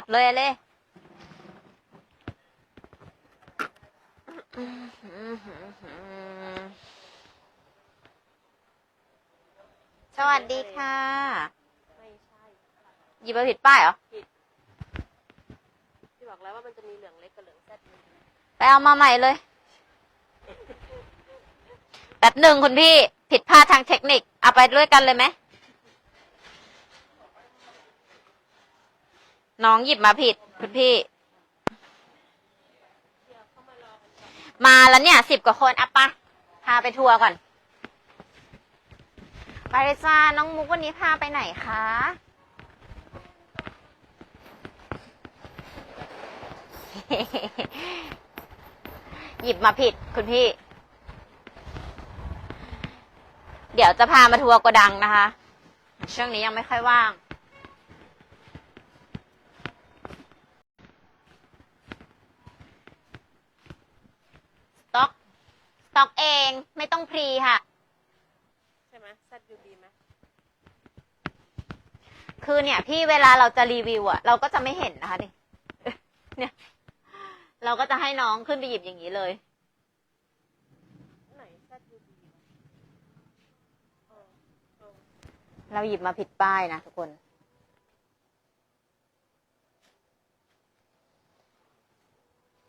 ตัดเลยเลยสวัสดีค่ะหยิบมาผิดป้ายเหรอพี่บอกแล้วว่ามันจะมีเหลืองเล็กกับเหลืองแซดไปเอามาใหม่เลยแบบหนึ่งคุณพี่ผิดพลาดทางเทคนิค เอาไปด้วยกันเลยไหม น้องหยิบมาผิดคุณพี่ มาแล้วเนี่ยสิบกว่าคนอะปะพาไปทัวร์ก่อน ไปเลยจ้าน้องมุกวันนี้พาไปไหนคะหยิบมาผิดคุณพี่ เดี๋ยวจะพามาทัวร์โกดังนะคะ ช่วงนี้ยังไม่ค่อยว่าง สต็อก สต็ อกเองไม่ต้องพรีค่ะ ใช่ไหมแซดยูบีไหมคือเนี่ย พี่เวลาเราจะรีวิวอะเราก็จะไม่เห็นนะคะนี่เนี่ย เราก็จะให้น้องขึ้นไปหยิบอย่างนี้เลย ไหนแซดยูบีเออเออเราหยิบมาผิดป้ายนะทุกคน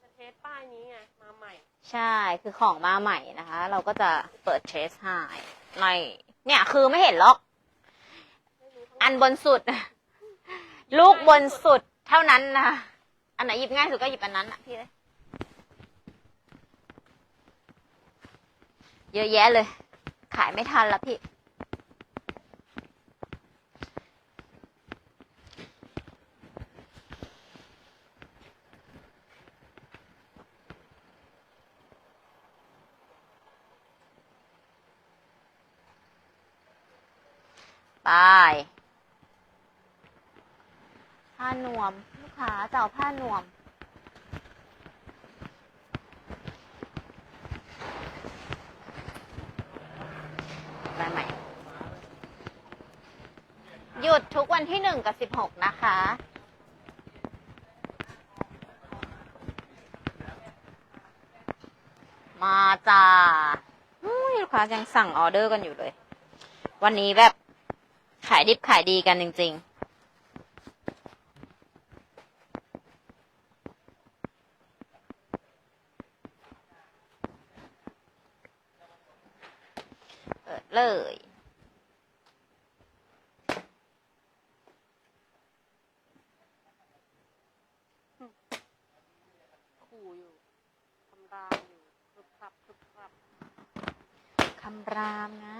จะเทสป้ายนี้ไง มา ใช่ คือของมาใหม่นะคะ เราก็จะเปิดเทสให้ในเนี่ยคือไม่เห็นหรอก อันบนสุด ลูกบนสุดเท่านั้นนะ อันไหนหยิบง่ายสุดก็หยิบอันนั้นอะพี่เลยเยอะแยะเลย ขายไม่ทันละพี่ ไปผ้านวม ลูกค้าจะเอาผ้านวม ไปใหม่ หยุดทุกวันที่หนึ่งกับสิบหกนะคะมาจ้าอุ้ยลูกค้ายังสั่งออเดอร์กันอยู่เลย วันนี้แบบ ขายดิบขายดีกันจริง ๆเปิดเลยขู่อยู่ คำรามอยู่ครึบครับครึบครับคำรามนะ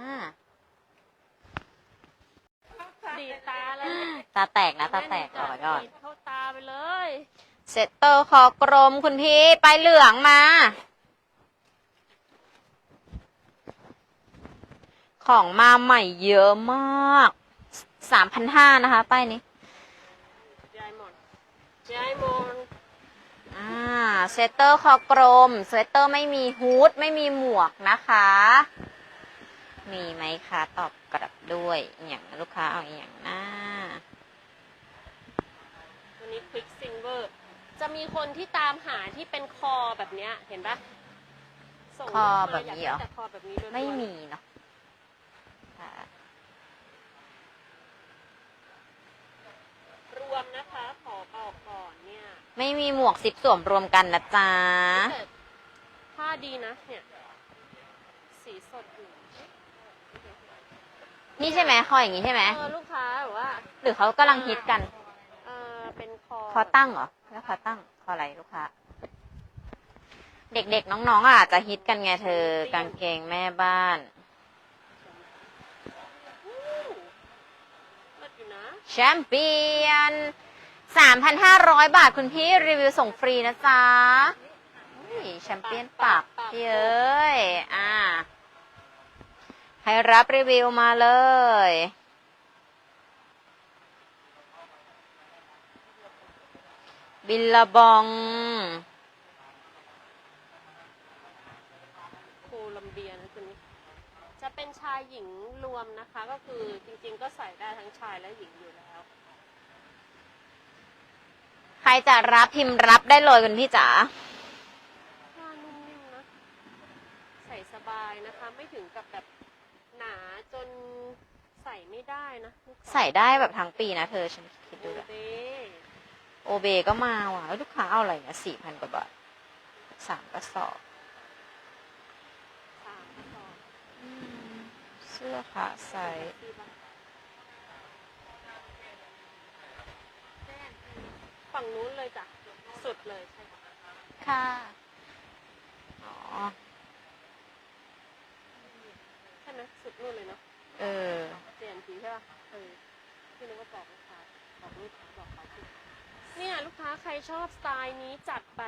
ดีดตาเลยตาแตกนะ ตาแตกก่อนก่อนดีดเข้าตาไปเลยเซตเตอร์คอกรมคุณพี่ไปเหลืองมา ของมาใหม่เยอะมากสามพันห้านะคะป้ายนี้ยายหมอนยายหมอนอ่าเซตเตอร์คอกรมเซตเตอร์ไม่มีฮูดไม่มีหมวกนะคะ มีไหมคะตอบกลับด้วยอหย่างลูกค้าเอาอหย่างหน้า ตัวนี้ควิกซิงเวอร์จะมีคนที่ตามหาที่เป็นคอแบบเนี้ย เห็นปะส่งคอรูปแบบมานี้เหรอ ยากได้แต่คอแบบนี้ด้วยไม่มีเนาะค่ะรวมนะคะ ขอบอกก่อนเนี่ยไม่มีหมวกสิบสวมรวมกันนะจ๊ะ แต่ผ้าดีนะเนี่ย สีสดอยู่ นี่ใช่ไหมคออย่างนี้ใช่ไหม เออลูกค้าแบบว่าหรือเขากำลังฮิตกัน เออเป็นคอคอตั้งเหรอ แล้วคอตั้ง คออะไรลูกค้า เด็กๆ น้องๆอะจะฮิตกันไงเธอ กางเกงแม่บ้านอู้เลิศอยู่นะแชมเปี้ยน 3,500 บาทคุณพี่รีวิวส่งฟรีนะจ๊ะอุ้ยแชมเปี้ยนปากพี่เอ้ย อ่า ใครรับรีวิวมาเลย บิลลาบองโคลัมเบียนะตัวนี้ จะเป็นชายหญิงรวมนะคะ ก็คือจริงๆก็ใส่ได้ทั้งชายและหญิงอยู่แล้วรจะรับพิมพ์รับได้เลยคุณพี่จ๋าผ้านุ่มนิ่มนะ ใส่สบายนะคะ ไม่ถึงกับแบบ หนาจนใส่ไม่ได้นะลูกค้าใส่ได้แบบทั้งปีนะเธอฉันคิดดูโอแล้วเบโอเบก็มาว่ะแล้วลูกค้าเอาอะไรเนี่ยสี่พันกว่าบาทสามกระสอบสามกระสอบอืมเสื้อขาใส่ดีปะฝั่งนู้นเลยจ้ะสุดเลยใช่ปะค่ะ อ๋อ ใช่ไหมสุด นู่นเลยเนาะเออเปลี่ยนสีใช่ปะเออพี่นึกว่าบอกลูกค้าบอกลูกค้าบอกเขาสิเนี่ยลูกค้าใครชอบสไตล์นี้จัดไป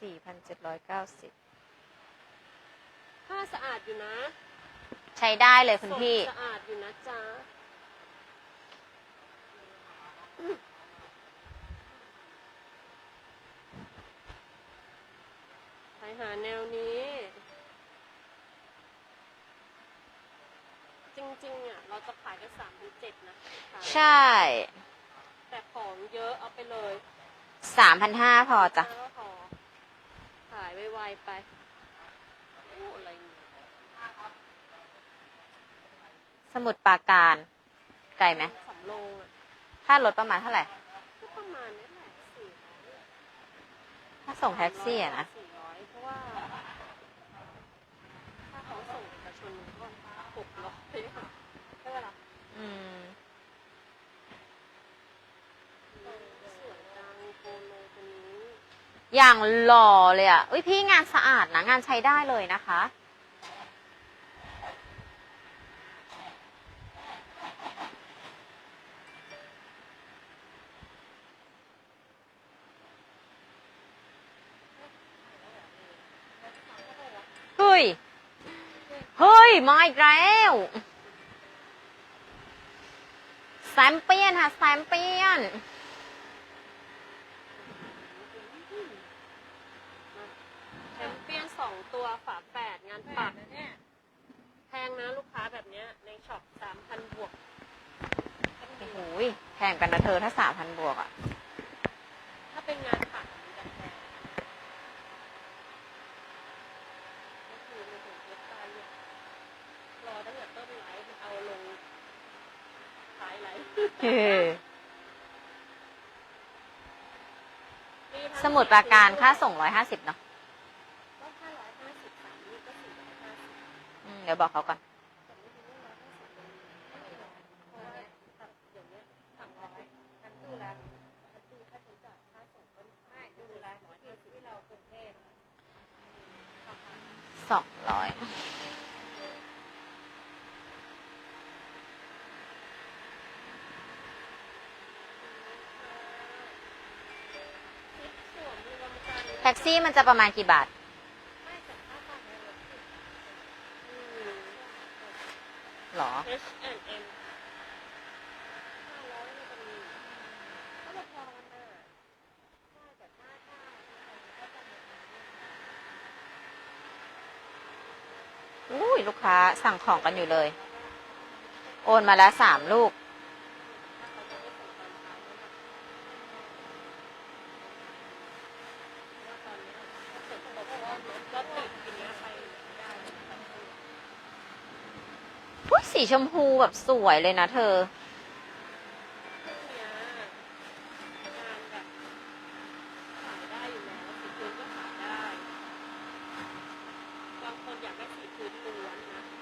สี่พันเจ็ดร้อยเก้าสิบผ้าสะอาดอยู่นะใช้ได้เลยคุณพี่สดสะอาดอยู่นะจ๊ะใครหาแนวนี้ จริงๆอะ เราจะขายกันสามพั นเจ็ดนะขายใช่ แต่ของเยอะเอาไปเลยสามพันห้าพอจ้ะแล้วพอขายไวๆไปโอ้อะไรเนี่ยสมุดปราการไกลไหมสำโรงอะค่ารถประมาณเท่าไหร่ ก็ประมาณนี้แหละสี่ร้อยถ้าส่งแท็กซี่อะนะ สี่ร้อยเพราะว่า ถ้าเขาส่งเอกชนก็หกร้อยใช่ไหมล่ะอืมสวยจังโปโลตั อย่างหล่อเลยอะอุ้ยพี่งานสะอาดนะ งานใช้ได้เลยนะคะ เฮ้ย เฮ้ย มาอีกแล้ว แซมเปียนค่ะแซมเปียน แชมเปี้ยนสองตัวฝาแปดงานปักแพงนะลูกค้าแบบเนี้ยในช็อปสามพันบวกโอ้โหยแพงกันนะเธอถ้าสามพันบวกอะ ถ้าเป็นงานปักมันจะแพงก็คือมันถึงเว็บไซต์เนี่ยรอตั้งแต่ต้นไลฟ์เอาลงท้ายไลฟ์ สมุดปราการค่าส่งร้อยห้าสิบเนาะก็ห้าร้อยห้าสิบสามนี่ก็สี่ร้อยห้าสิบอืมเดี๋ยวบอกเขาก่อนสองร้อยกันตู้ละกันตู้ค่าใช้จ่ายค่าส่งก็ไม่ตู้ละร้อยห้าสิบที่เรากรุงเทพ สองร้อย คิดส่วนรวมกัน แท็กซี่มันจะประมาณกี่บาทไม่แต่ค่าฟังในรถติดอืมหรอ H&M ห้าร้อยนี่เป็นก็พอๆกันน่ะใช่แต่ถ้าถ้าถ้าจะมาอุ้ยลูกค้าสั่งของกันอยู่เลย โอนมาแล้วสามลูก สีชมพูแบบสวยเลยนะเธอ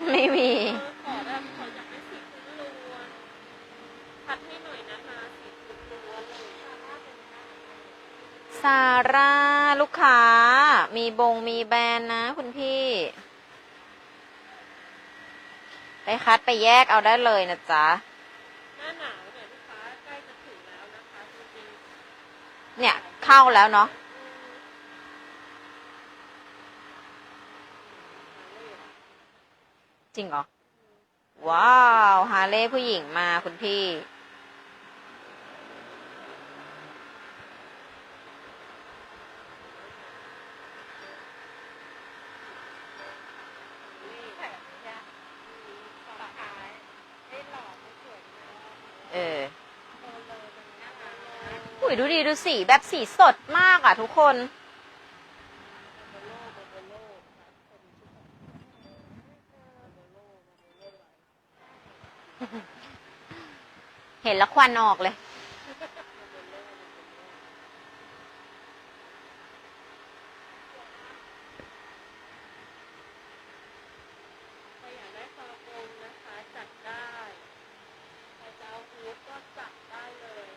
ไม่มี ขอแบบขออยากได้สีพื้นล้วนพัดให้หน่อยนะคะสีพื้นล้วนเลย ซาร่าลูกค้า มีบงมีแบรนด์นะคุณพี่ ไปคัดไปแยกเอาได้เลยนะจ๊ะ หน้าหนาวเนี่ยลูกค้าใกล้จะถึงแล้วนะคะจริงเนี่ยเข้าแล้วเนาะๆจริงเหรอ ว้าว ฮาเล่ผู้หญิงมาคุณพี่ เออ อ อุ้ย ดูดีดูสีแบบสีสดมากอะทุกคน เห็นแล้วควันออกเลย ใครอยากได้คาราโกงนะคะ จัดได้ใครจะเอาฮูดก็จัดได้เลย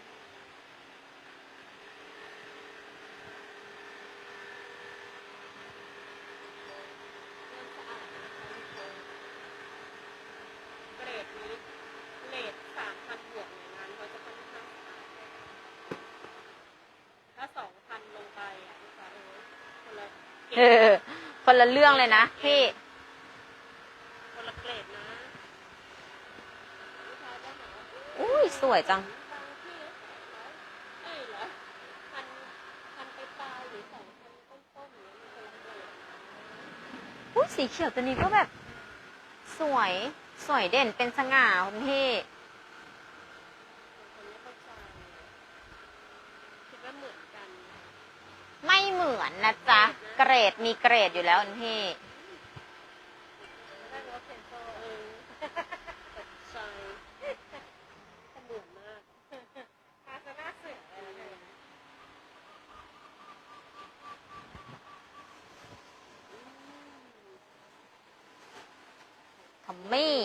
เริ่มสะอาดนะคะทุกคนเกรดนี้เลทสามพันบวกเนี่ยงานเขาจะค่อนข้างสะอาด ถ้าสองพันลงไปอะลูกค้าเออคนละเกรดเออคนละเรื่องเลยนะพี่ คนละเกรดนะลูกค้าจะหาว่าอุ้ยสวยจัง บางที่เอ้ยเหรอพันพันไปปลายหรือสองพันต้นๆอย่างเงี้ยมันคนละเกรดอุ้ยสีเขียวตัวนี้ก็แบบ สวย สวยเด่นเป็นสง่าคุณพี่ คนไม่เข้าใจคิดว่าเหมือนกัน ไม่เหมือ นะจ๊ะ เกรดมีเกรดอยู่แล้วพี่ได้รถเซนโซเออตกใจแต่เหมือนมากพาสนาเสืออะไรนะทอมมี่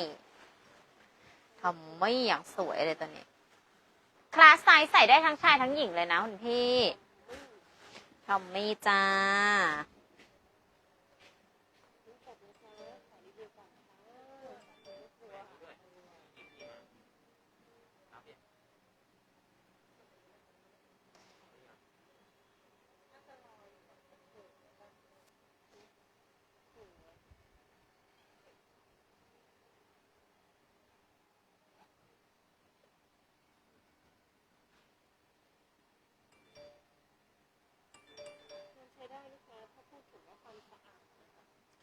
ทอมมี่อย่างสวยเลยตัวนี้ คลาสไซส์ใส่ได้ทั้งชายทั้งหญิงเลยนะคุณพี่ ทอมมี่จ้า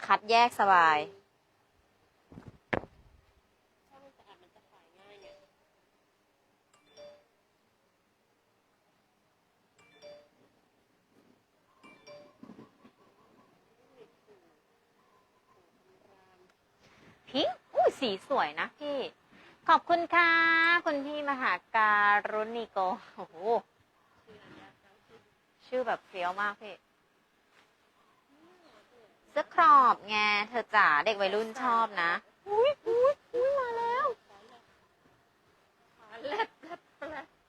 คัดแยกสบายถ้ามันสะอาดมันจะขายง่ายไงพิงค์อุ้ยสีสวยนะพี่ ขอบคุณค่ะ คุณพี่มหาการุณิโก โอ้โห ชื่อแบบเฟี้ยวมากพี่ เสื้อครอบไงเธอจ๋าเด็กวัยรุ่นชอบนะ อุ้ยอุ้ยอุ้ยมาแล้ว ขาแลบแลบแลบใ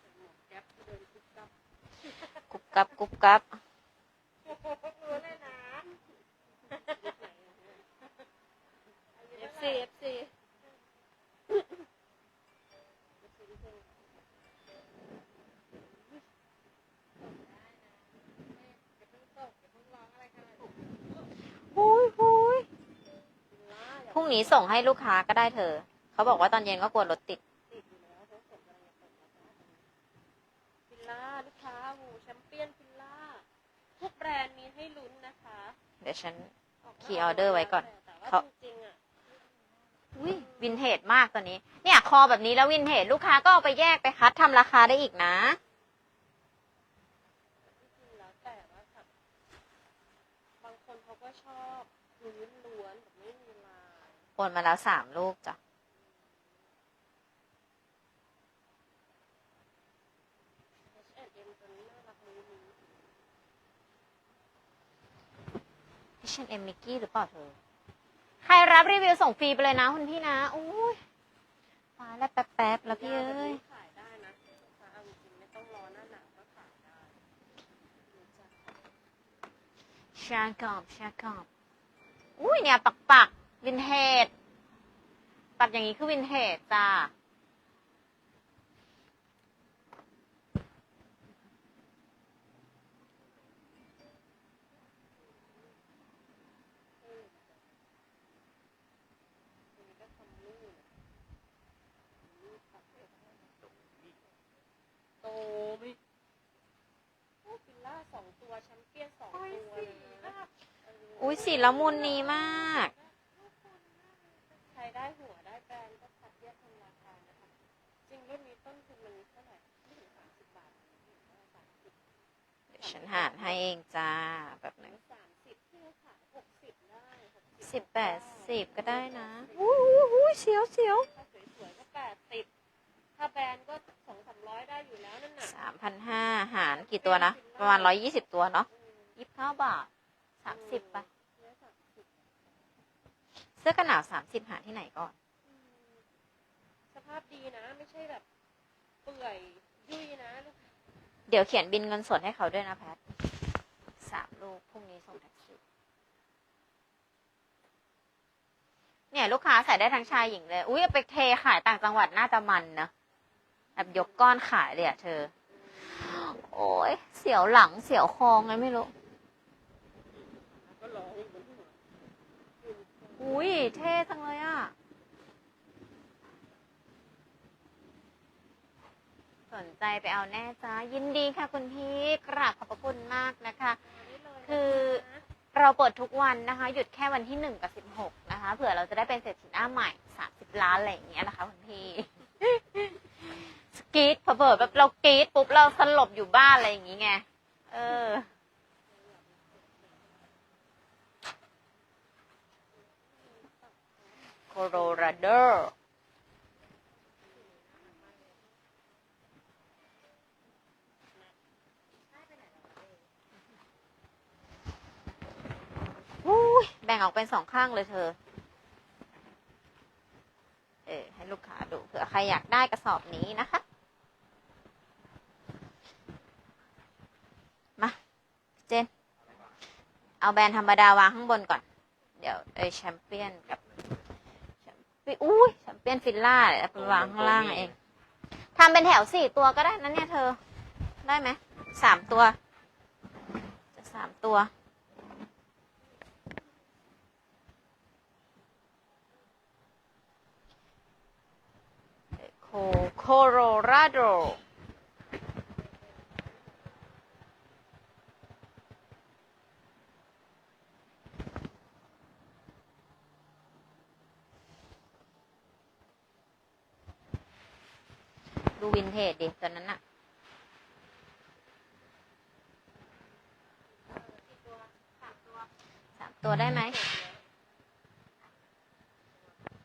ส่หมวกแก๊ปเดินกุ๊บกับ กุบกับกุบกับ รู้เลยนะ FC FC อุ้ยอุ้ยพรุ่ง นี้ส่งให้ลูกค้าก็ได้เธอ เขาบอกว่าตอนเย็นก็กลัวรถติดติดอยู่แล้วเพราะผมกำลังจะเปิดร้านฟิลล่าลูกค้าโหแชมเปี้ยนฟิลล่าทุกแบรนด์มีให้ลุ้นนะคะ เดี๋ยวฉันกมาคีย์ออเดอร์ไว้ก่อนแต่ว่าเขา จริงๆอะอุ้ยวินเทจมากตัวนี้ เนี่ย คอแบบนี้แล้ววินเทจลูกค้าก็เอาไปแยกไปคัดทำราคาได้อีกนะ จริงๆแล้วแต่ว่าแบบบางคนเขาก็ชอบพื้นล้วนแบบไม่มีลาย โอ นมาแล้วสามลูกจ้ะ H&M ตัวนี้น่ารักมูนี้ H&M Mickey หรือเปล่าเธอ ใครรับรีวิวส่งฟรีไปเลยนะคุณพี่นะอุ้ยฟ้าแล้วแป๊บๆแล้วพี่เอ้ย ขายได้นะลูกค้าเอาจริงๆไม่ต้องรอหน้าหนาวก็ขายได้นี่จ้ะชากอบชากอบอุ้ยเนี่ยปักปัก วินเทจปักอย่างนี้คือวินเทจจ้าตัวนี้ก็ทำนู่นนี่ปักเองโตไหมโอ้ฟิลล่าสองตัวแชมเปี้ยนสองตัวเลยนะเอุ้ยสีละมุนนี้มากใครได้ ได้หัวได้แปรงก็คัดแยกทำราคานะคะ จริงรุ่นนี้ต้นทุนมันเท่าไหร่ไม่ถึงสามสิบบาทไม่ถึงสามสิบเดี๋ยวฉันหาให้เองจ้าแบบนึงสามสิบที่เขาขายหกสิบได้สิบแปดสิบก็ได้นะอู้หูเสียวเสียวถ้าสวยๆก็แปดสิบถ้าแบรนด์ก็สองสามร้อยได้อยู่แล้วนั่นน่ะสามพันห้าหารกี่ตัวนะ ประมาณร้อยยี่สิบตัวเนาะยี่สิบเก้าบาทสามสิบไป เสื้อกันหนาวสามสิบหาที่ไหนก่อนอืมสภาพดีนะ ไม่ใช่แบบเปื่อยยุ่ยนะลูกเดี๋ยวเขียนบินเงินสดให้เขาด้วยนะแพทสามลูกพรุ่งนี้ส่งแท็กซี่เนี่ย ลูกค้าใส่ได้ทั้งชายหญิงเลย อุ้ยเอาไปเทขายต่างจังหวัดน่าจะมันนะแบบยกก้อนขายเลยอะเธอ โอ้ยเสียวหลังเสียวคอไงไม่รู้ ก็ร้องอยู่บนหัว อุ้ยเท่จังเลยอะสนใจไปเอาแน่จ้ายินดีค่ะคุณพี่กราบขอบพระคุณมากนะคะ คือเราเปิดทุกวันนะคะ หยุดแค่วันที่หนึ่งกับสิบหกนะคะเผื่อเราจะได้เป็นเศรษฐีหน้าใหม่สามสิบล้านอะไรอย่างเงี้ยนะคะคุณพี่สกรีดเผื่อๆแบบเรากรีดปุ๊บเราสลบอยู่บ้านอะไรอย่างงี้ไงเออ โคโรราโดอุ้ยแบ่งออกเป็นสองข้างเลยเธอ เออให้ลูกค้าดูเผื่อใครอยากได้กระสอบนี้นะคะ มา เจน เอาแบรนด์ธรรมดาวางข้างบนก่อน เดี๋ยวไอแชมเปี้ยนกับ ปอุ้ยแชมเปี้ยนฟิลล่าเดี๋ยวาไปวางข้างล่างเองทำเป็นแถวสี่ตัวก็ได้นั่นเนี่ยเธอ ได้ไหมสามตัว จะสามตัว โคโคโรราโด ดูวินเทจดิตอนนั้นอะสามตัวได้ไหม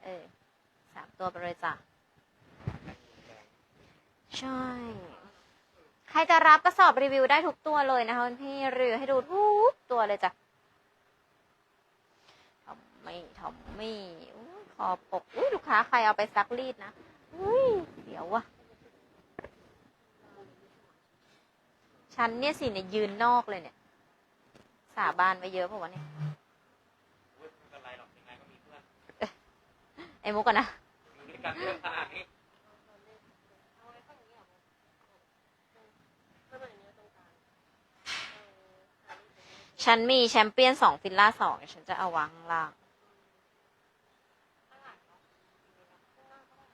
เออสามตัวไปเลยจ้ะ ใช่ ใครจะรับกระสอบรีวิวได้ทุกตัวเลยนะคะคุณพี่รีวิวให้ดูทุกตัวเลยจ้ะทำไม่ทำไม่คอปก อุ้ยลูกค้าใครเอาไปซักรีดนะ อุ้ยเดี๋ยววะ ฉันเนี่ยสิเนี่ยยืนนอกเลยเนี่ย สาบานไปเยอะเพราะวะเนี่ยอุ๊ยไม่เป็นไรหรอกยังไงก็มีเพื่อนไอ้มุกกันนะ อยู่ด้วยกันเรื่องขนาดนี้เอาไว้ข้างนี้เหรอข้างในเนี้ยตรงกลางเออหาลูกตรงนี้ฉันมีแชมเปี้ยนสองฟิลล่าสองเดี๋ยวฉันจะเอาวางข้างล่าง ข้างหลังเนาะข้างหน้าก็ได้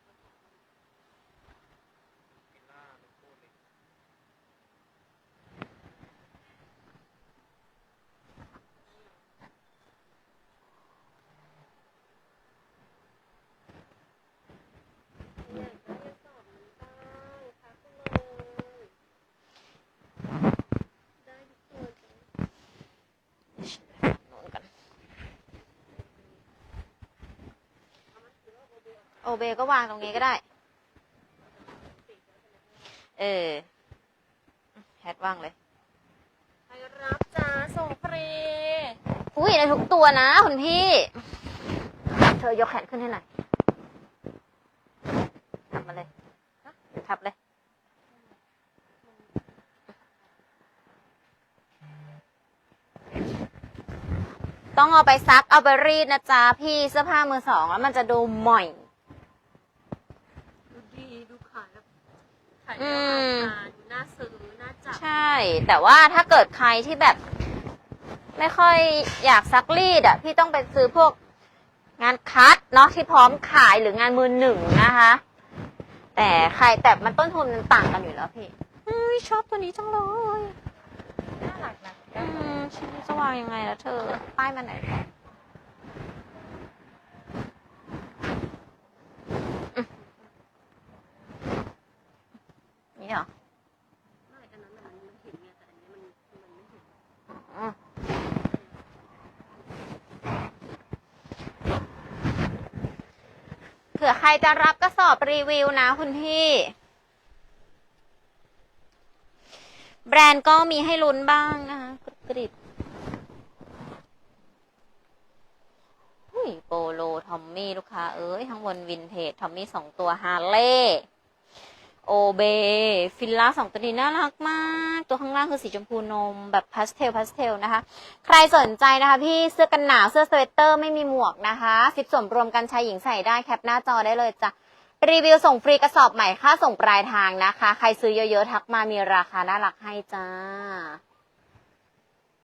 กินหน้าเป็นพูดเลย อยากได้กระสอบนี้บ้างทักมาเลยได้ทุกตัวจ้ะ โน่นกันโอ เบก็วางตรงนี้ก็ได้ เออแฮทว่างเลยใครรับจ้าส่งฟรีอุ้ยได้ทุกตัวนะคุณพี่ เธอยกแขนขึ้นให้หน่อยทับมาเลยทับเลยต้องเอาไปซักเอาไปรีดนะจ๊ะพี่เสื้อผ้ามือสองแล้วมันจะดูหม่อย ดูดีดูขายแบบขายอืได้มราคาดูน่าซื้อน่าจับใช่ แต่ว่าถ้าเกิดใครที่แบบ ไม่ค่อยอยากซักรีดอะ พี่ต้องไปซื้อพวกงานคัดเนาะที่พร้อมขายหรืองานมือหนึ่งนะคะ แต่ใครแต่มันต้นทุนมันต่างกันอยู่แล้วพี่เฮ้ยชอบตัวนี้จังเลยน่ารักนะอืมชิ้นนี้จะวางยังไงล่ะเธอ ป้ายมันไหนก่อนอืมนี่เหรอ ไม่อันนั้นน่ะมันมันเห็นไงแต่อันนี้มันมัน ผื่อใครจะรับกระสอบรีวิวนะคุณพี่ แบรนด์ก็มีให้ลุ้นบ้างนะคะกรุบกริบอุ้ยโปโล ทอมมี่ ลูกค้า เอ้ยข้งบนวินเทจ ทอมมี่สองตัวฮาร์เล่ โอเบ ฟิลล่าสองตัวนี้น่ารักมาก ตัวข้างล่างคือสีชมพูนม แบบพาสเทลพาสเทลนะคะ ใครสนใจนะคะพี่เสื้อกันหนาวเสื้อสเวตเตอร์ไม่มีหมวกนะคะสิบส่วนรวมกันชายหญิงใส่ได้แคปหน้าจอได้เลยจ้ะรีวิวส่งฟรีกระสอบใหม่ค่าส่งปลายทางนะคะ ใครซื้อเยอะๆทักมามีราคาน่ารักให้จ้า